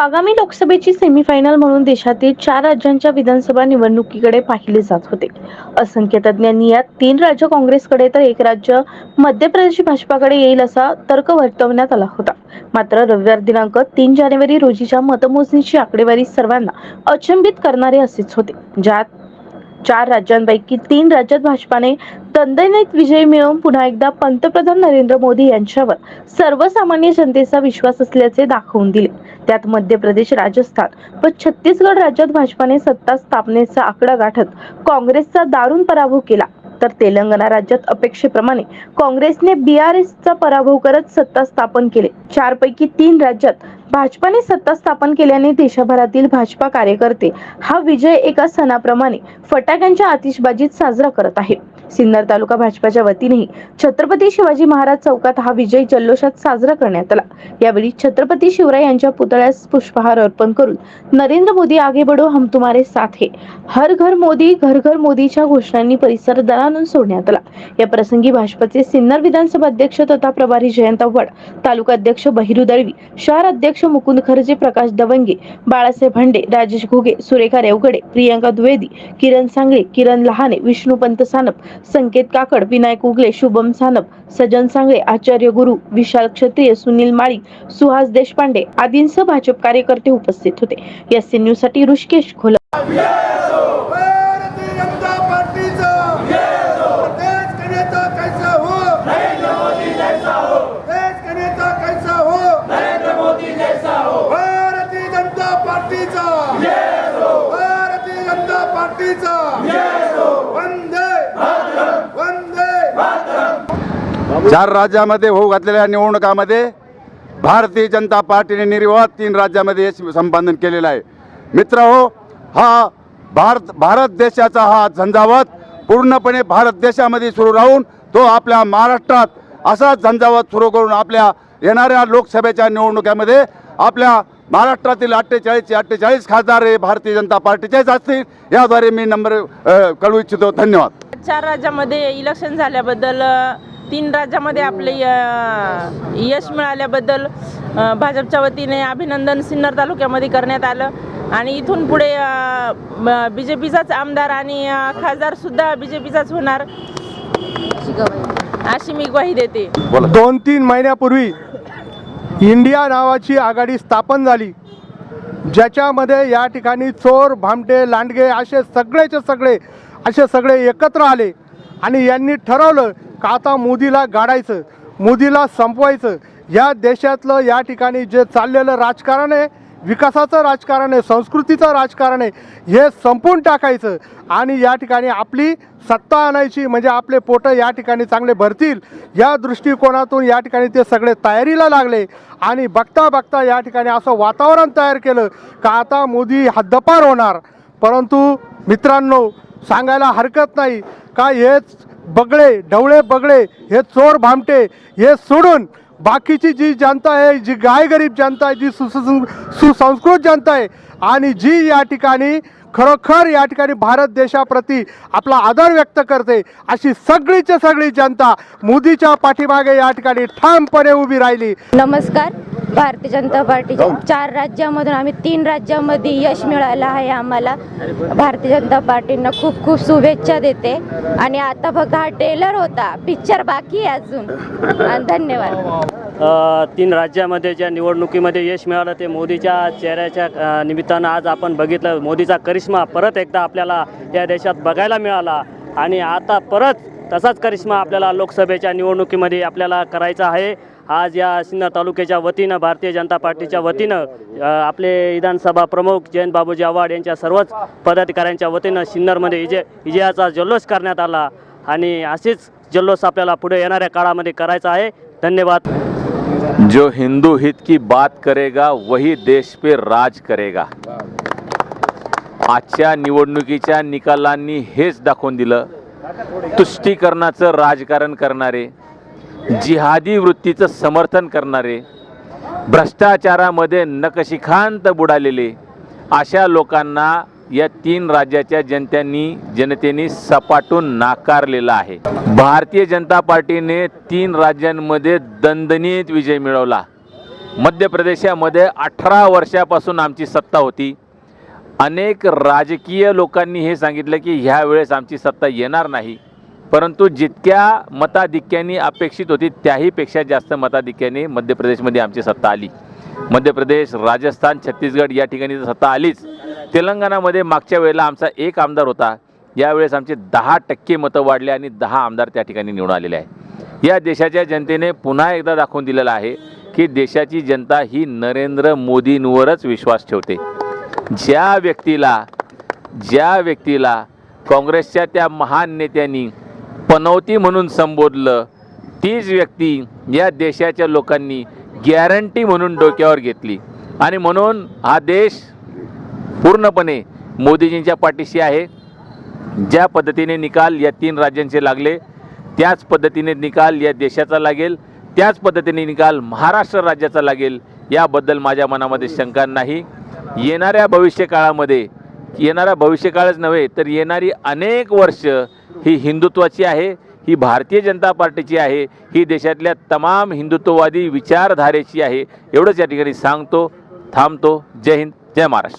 आगामी लोकसभेची सेमीफायनल म्हणून देशातील चार राज्यांच्या विधानसभा निवडणुकीकडे पाहिले जात होते. असंख्य तज्ज्ञांनी यात तीन राज्य काँग्रेसकडे तर एक राज्य मध्य प्रदेश भाजपाकडे येईल असा तर्क वर्तवण्यात आला होता. मात्र रविवार दिनांक तीन जानेवारी रोजीच्या मतमोजणीची आकडेवारी सर्वांना अचंबित करणारे असेच होते. ज्यात चार राज्यांपैकी तीन राज्यात भाजपाने दणदणीत विजय मिळवून पुन्हा एकदा पंतप्रधान नरेंद्र मोदी यांच्यावर सर्वसामान्य जनतेचा विश्वास असल्याचे दाखवून दिले. त्यात मध्य प्रदेश राजस्थान व छत्तीसगड राज्यात भाजपाने सत्ता स्थापनेचा आकडा गाठत काँग्रेसचा दारुण पराभव केला. तर तेलंगणा राज्यात अपेक्षेप्रमाणे काँग्रेसने बीआरएसचा पराभव करत सत्ता स्थापन केले. चार पैकी तीन राज्यात भाजपाने सत्ता स्थापन केल्याने देशभरातील भाजपा कार्यकर्ते हा विजय एका सणाप्रमाणे फटाक्यांच्या आतिषबाजीत साजरा करत आहे सिन्नर तालुका भाजपाच्या वतीनेही छत्रपती शिवाजी महाराज चौकात हा विजय जल्लोषात साजरा करण्यात आला. यावेळी छत्रपती शिवराय यांच्या पुतळ्यास पुष्पहार अर्पण करून नरेंद्र मोदी आगे बडो हम तुम्हारे साथ है. हर घर मोदी घर घर मोदीच्या घोषणांनी परिसर दरानून सोडण्यात आला. या प्रसंगी भाजपचे सिन्नर विधानसभा अध्यक्ष तथा प्रभारी जयंत आव्हाड तालुका अध्यक्ष बहिरू दळवी शहर अध्यक्ष मुकुंद खर्जे प्रकाश दवंगे बाळासाहेब भंडे राजेश घुगे सुरेखा रेवगडे प्रियंका द्विवेदी किरण सांगळे किरण लहाने विष्णुपंत सानप संकेत काकड विनायक उगले शुभम सानप सजन सांगळे आचार्य गुरु विशाल क्षत्रिय सुनील माळी सुहास देशपांडे आदींसह भाजप कार्यकर्ते उपस्थित होते. एस न्यूजसाठी ऋषिकेश खोल भारतीय जनता पार्टीचा देश का नेता कैसा हो देश का नेता कैसा हो भारतीय जनता पार्टीचा भारतीय जनता पार्टीचा वंदे वंदे चार राज्यामध्ये होऊ घातलेल्या निवडणुकामध्ये भारतीय जनता पार्टीने निर्विवाद तीन राज्यामध्ये यश संपादन केलेलं आहे. मित्र हो हा भारत भारत देशाचा हा झंझावत पूर्णपणे भारत देशामध्ये सुरू राहून तो आपल्या महाराष्ट्रात असाच झंझावत सुरू करून आपल्या येणाऱ्या लोकसभेच्या निवडणुकीमध्ये आपल्या महाराष्ट्रातील अठ्ठेचाळीसचे अठ्ठेचाळीस खासदार हे भारतीय जनता पार्टीचेच असतील याद्वारे मी नंबर कळू इच्छितो. धन्यवाद. चार राज्यामध्ये इलेक्शन झाल्याबद्दल तीन राज्यामध्ये आपले यश मिळाल्याबद्दल भाजपच्या वतीने अभिनंदन सिन्नर तालुक्यामध्ये करण्यात आलं. आणि इथून पुढे बी जे पीचाच आमदार आणि खासदारसुद्धा बी जे पीचाच होणार अशी मी ग्वाही देते. दोन तीन महिन्यापूर्वी इंडिया नावाची आघाडी स्थापन झाली. ज्याच्यामध्ये या ठिकाणी चोर भामटे लांडगे असे सगळेचे सगळे असे सगळे एकत्र आले. आणि यांनी ठरवलं का आता मोदीला गाडायचं मोदीला संपवायचं. या देशातलं या ठिकाणी जे चाललेलं राजकारण आहे विकासाचं राजकारण आहे संस्कृतीचं राजकारण आहे हे संपून टाकायचं. आणि या ठिकाणी आपली सत्ता आणायची म्हणजे आपले पोटं या ठिकाणी चांगले भरतील या दृष्टिकोनातून या ठिकाणी ते सगळे तयारीला लागले. आणि बघता बघता या ठिकाणी असं वातावरण तयार केलं का आता मोदी हद्दपार होणार. परंतु मित्रांनो सांगायला हरकत नाही. का हेच बगळे ढवळे बगळे हे चोर भामटे हे सोडून बाकीची जी जनता आहे जी गायगरीब जनता आहे जी सुस सुसंस्कृत जनता आहे आणि जी या ठिकाणी खरोखर या ठिकाणी भारत देशाप्रती आपला आदर व्यक्त करते अशी सगळीच्या सगळी जनता मोदीच्या पाठीमागे या ठिकाणी ठामपणे उभी राहिली. नमस्कार. भारतीय जनता पार्टीच्या चार राज्यामधून आम्ही तीन राज्यामध्ये यश मिळालं आहे आम्हाला. भारतीय जनता पार्टीनं खूप खूप शुभेच्छा देते. आणि आता फक्त हा टेलर होता. पिक्चर बाकी आहे अजून. आणि धन्यवाद. अ, तीन राज्यामध्ये ज्या निवडणुकीमध्ये यश मिळालं ते मोदीच्या चेहऱ्याच्या निमित्तानं आज आपण बघितलं. मोदीचा करिश्मा परत एकदा आपल्याला या देशात बघायला मिळाला. आणि आता परत तसाच करिश्मा आपल्याला लोकसभेच्या निवडणुकीमध्ये आपल्याला करायचा आहे. आज या सिन्नर तालुक्याच्या वतीनं भारतीय जनता पार्टीच्या वतीनं आपले विधानसभा प्रमुख जयंत बाबूजी आव्हाड यांच्या सर्वच पदाधिकाऱ्यांच्या वतीनं सिन्नरमध्ये विजय विजयाचा जल्लोष करण्यात आला. आणि असेच जल्लोष आपल्याला पुढे येणाऱ्या काळामध्ये करायचा आहे. धन्यवाद. जो हिंदू हित की बात करेगा वही देश पे राज करेगा. आजच्या निवडणुकीच्या निकालांनी हेच दाखवून दिलं. तुष्टीकरणाचं राजकारण करणारे जिहादी वृत्तीचं समर्थन करणारे भ्रष्टाचारामध्ये नकशिखांत बुडालेले अशा लोकांना या तीन राज्याच्या जनत्यांनी जनतेने सपाटून नाकारलेला आहे. भारतीय जनता पार्टीने तीन राज्यांमध्ये दणदणीत विजय मिळवला. मध्य प्रदेशामध्ये अठरा वर्षापासून आमची सत्ता होती. अनेक राजकीय लोकांनी हे सांगितलं की ह्यावेळेस आमची सत्ता येणार नाही. परंतु जितक्या मताधिक्यांनी अपेक्षित होती त्याहीपेक्षा जास्त मताधिक्याने मध्य प्रदेशमध्ये आमची सत्ता आली. मध्य प्रदेश राजस्थान छत्तीसगड या ठिकाणी तर सत्ता आलीच तेलंगणामध्ये मागच्या वेळेला आमचा एक आमदार होता. यावेळेस आमचे दहा टक्के मतं वाढले आणि दहा आमदार त्या ठिकाणी निवडून आलेले आहे या देशाच्या जनतेने पुन्हा एकदा दाखवून दिलेलं आहे की देशाची जनता ही नरेंद्र मोदींवरच विश्वास ठेवते. ज्या व्यक्तीला ज्या व्यक्तीला काँग्रेसच्या त्या महान नेत्यांनी पनौती म्हणून संबोधलं. तीच व्यक्ती या देशाच्या लोकांनी गॅरंटी म्हणून डोक्यावर घेतली. आणि म्हणून हा देश पूर्णपणे मोदीजींच्या पाठीशी आहे. ज्या पद्धतीने निकाल या तीन राज्यांचे लागले त्याच पद्धतीने निकाल या देशाचा लागेल त्याच पद्धतीने निकाल महाराष्ट्र राज्याचा लागेल याबद्दल माझ्या मनामध्ये शंका नाही. येणाऱ्या भविष्यकाळामध्ये येणारा भविष्यकाळच नव्हे तर येणारी अनेक वर्ष ही हिंदुत्वाची आहे ही भारतीय जनता पार्टीची आहे ही देशातल्या तमाम हिंदुत्ववादी विचारधारेची आहे. एवढंच या ठिकाणी सांगतो थांबतो. जय हिंद जय महाराष्ट्र.